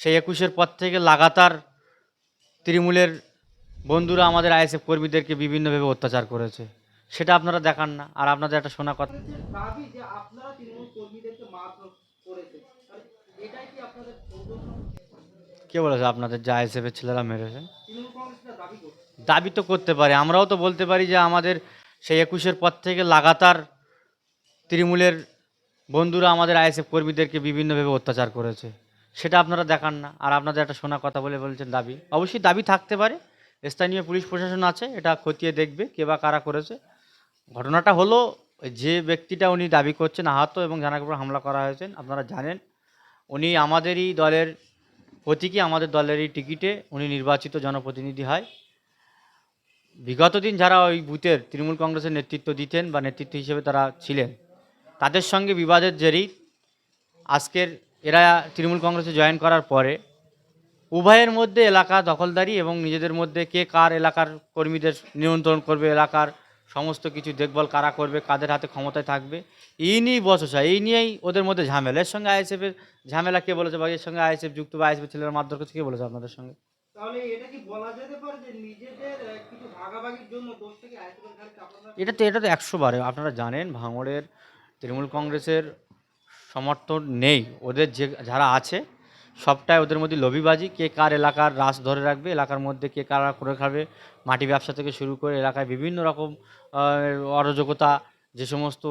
সেই একুশের পর থেকে লাগাতার তৃণমূলের বন্ধুরা আমাদের আইএসএফ কর্মীদেরকে বিভিন্নভাবে অত্যাচার করেছে। সেটা আপনারা দেখান না আর আপনাদের একটা শোনা কথা কি বলেছে আপনাদের যে আইএসএফের ছেলেরা মেরেছে? দাবি দাবি তো করতে পারে আমরাও তো বলতে পারি যে আমাদের সেই একুশের পর থেকে লাগাতার তৃণমূলের বন্ধুরা আমাদের আইএসএফ কর্মীদেরকে বিভিন্নভাবে অত্যাচার করেছে। সেটা আপনারা দেখান না। আর আপনাদের একটা শোনা কথা বলে বলছেন দাবি। অবশ্যই দাবি থাকতে পারে। স্থানীয় পুলিশ প্রশাসন আছে, এটা খতিয়ে দেখবে কে বা কারা করেছে। ঘটনাটা হলো, যে ব্যক্তিটা উনি দাবি করছেন আহত এবং জানার উপর হামলা করা হয়েছে, আপনারা জানেন। উনি আমাদেরই দলের প্রতীকী, আমাদের দলেরই টিকিটে উনি নির্বাচিত জনপ্রতিনিধি হয়। বিগত দিন যারা ওই বুথের তৃণমূল কংগ্রেসের নেতৃত্ব দিতেন বা নেতৃত্ব হিসেবে তারা ছিলেন, তাদের সঙ্গে বিবাদের জেরেই আজকের এরা তৃণমূল কংগ্রেসে জয়েন করার পরে উভয়ের মধ্যে এলাকা দখলদারি এবং নিজেদের মধ্যে কে কার এলাকার কর্মীদের নিয়ন্ত্রণ করবে এলাকার সমস্ত কিছু দেখভাল কারা করবে কাদের হাতে ক্ষমতায় থাকবে এই নিয়েই বচসা এই নিয়েই ওদের মধ্যে ঝামেলা। এর সঙ্গে আইএসএফের ঝামেলা কে বলেছে বা এর সঙ্গে আইএসএফ যুক্ত বা আইএসএফ ছেলেরা মারধর করছে কে বলেছে আপনাদের সঙ্গে? এটা তো এটা তো একশো বারে। আপনারা জানেন ভাঙড়ের তৃণমূল কংগ্রেসের সমর্থন নেই। ওদের যে, যারা আছে, সবটাই ওদের মধ্যে লবিবাজি কে কার এলাকার রাস ধরে রাখবে, এলাকার মধ্যে কে কারা করে খাবে, মাটি ব্যবসা থেকে শুরু করে এলাকায় বিভিন্ন রকম অরাজকতা, যে সমস্ত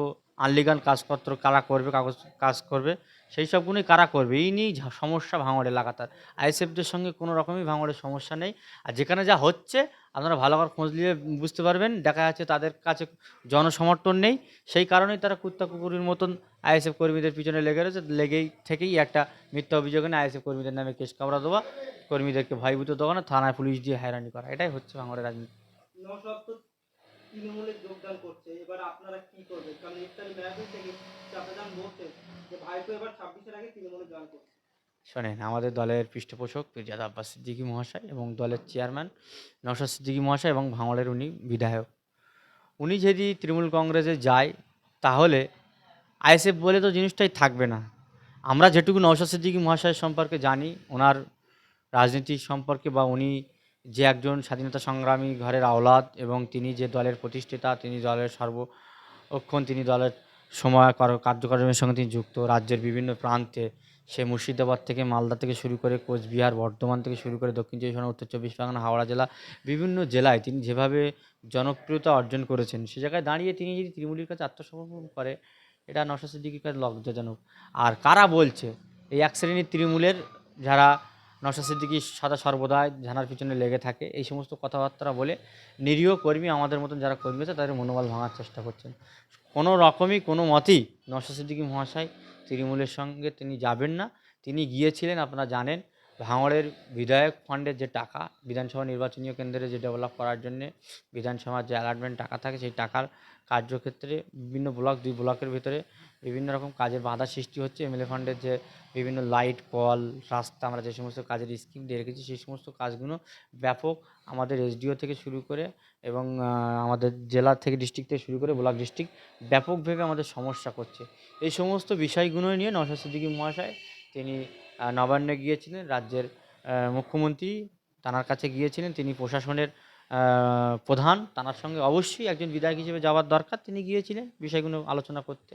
আনলিগান কাজপত্র কারা করবে, কাগজ, কাজ করবে সেই সবগুলোই কারা করবে? এই নিয়েই সমস্যা ভাঙড় এলাকাতার আইএসএফদের সঙ্গে কোনো রকমই ভাঙড়ের সমস্যা নেই। আর যেখানে যা হচ্ছে, আপনারা ভালো করে খোঁজ নিয়ে বুঝতে পারবেন। দেখা যাচ্ছে তাদের কাছে জনসমর্থন নেই। সেই কারণেই তারা কুত্তা কুকুরের মতন আইএসএফ কর্মীদের পিছনে লেগে রয়েছে। লেগেই থেকেই একটা মিথ্যা অভিযোগ এনে আইএসএফ কর্মীদের নামে কেস কামড়া দেওয়া, কর্মীদেরকে ভয়ভূত দেওয়া না থানায় পুলিশ দিয়ে হয়রানি করা। এটাই হচ্ছে ভাঙড়ের রাজনীতি। তৃণমূলে যোগদান করছে, এবার আপনারা কি করবেন? কারণ ইফতারি মেয়াদে থেকে চাপাদান বলছেন যে ভাইপো এবার ছাব্বিশের আগে তৃণমূলে জয়েন করছে। শোনেন, আমাদের দলের পৃষ্ঠপোষক পিরজাদ আব্বাস সিদ্দিকী মহাশয় এবং দলের চেয়ারম্যান নওশাদ সিদ্দিকী মহাশয় এবং ভাঙড়ের উনি বিধায়ক। উনি যদি তৃণমূল কংগ্রেসে যায়, তাহলে আইএসএফ বলে তো জিনিসটাই থাকবে না। আমরা যেটুকু নওশাদ সিদ্দিকী মহাশয় সম্পর্কে জানি, ওনার রাজনীতি সম্পর্কে বা উনি যে একজন স্বাধীনতা সংগ্রামী ঘরের আওলাদ এবং তিনি যে দলের প্রতিষ্ঠাতা, তিনি দলের সর্বক্ষণ, তিনি দলের সময় কর- কার্যক্রমের সঙ্গে তিনি যুক্ত। রাজ্যের বিভিন্ন প্রান্তে সে মুর্শিদাবাদ থেকে মালদা থেকে শুরু করে কোচবিহার, বর্ধমান থেকে শুরু করে দক্ষিণ চব্বিশ পরগনা, উত্তর চব্বিশ পরগনা, হাওড়া জেলা বিভিন্ন জেলায় তিনি যেভাবে জনপ্রিয়তা অর্জন করেছেন, সে জায়গায় দাঁড়িয়ে তিনি যদি তৃণমূলের কাছে আত্মসমর্পণ করে, এটা নশা সিদ্দিকির কাছে লজ্জাজনক। আর কারা বলছে, এই এক শ্রেণির তৃণমূলের যারা নশা সিদ্দিকি সাদা সর্বদাই ঝানার পিছনে লেগে থাকে। এই সমস্ত কথাবার্তা বলে নিরীহ কর্মী আমাদের মতন যারা কর্মী আছে তাদের মনোবল ভাঙার চেষ্টা করছেন। কোনো রকমই, কোনো মতেই নশা সিদ্দিকি মহাশয় তৃণমূলের সঙ্গে তিনি যাবেন না। তিনি গিয়েছিলেন, আপনারা জানেন ভাঙড়ের বিধায়ক ফান্ডের যে টাকা, বিধানসভা নির্বাচনীয় কেন্দ্রে যে ডেভেলপ করার জন্যে বিধানসভার যে অ্যালাটমেন্ট টাকা থাকে, সেই টাকার কার্যক্ষেত্রে বিভিন্ন ব্লক দুই ব্লকের ভিতরে বিভিন্ন রকম কাজের বাধা সৃষ্টি হচ্ছে। এমএলএ ফান্ডের যে বিভিন্ন লাইট কল, রাস্তা, আমরা যে সমস্ত কাজের স্কিম দিয়ে রেখেছি, সেই সমস্ত কাজগুলো ব্যাপক আমাদের এসডিও থেকে শুরু করে এবং আমাদের জেলা থেকে ডিস্ট্রিক্ট থেকে শুরু করে ব্লক ডিস্ট্রিক্ট ব্যাপকভাবে আমাদের সমস্যা করছে। এই সমস্ত বিষয়গুলো নিয়ে নওশাদ সিদ্দিকী মহাশয় তিনি নবান্নে গিয়েছিলেন, রাজ্যের মুখ্যমন্ত্রী তানার কাছে গিয়েছিলেন, তিনি প্রশাসনের প্রধান তানার সঙ্গে অবশ্যই একজন বিধায়ক হিসেবে যাওয়ার দরকার, তিনি গিয়েছিলেন বিষয়গুলো আলোচনা করতে।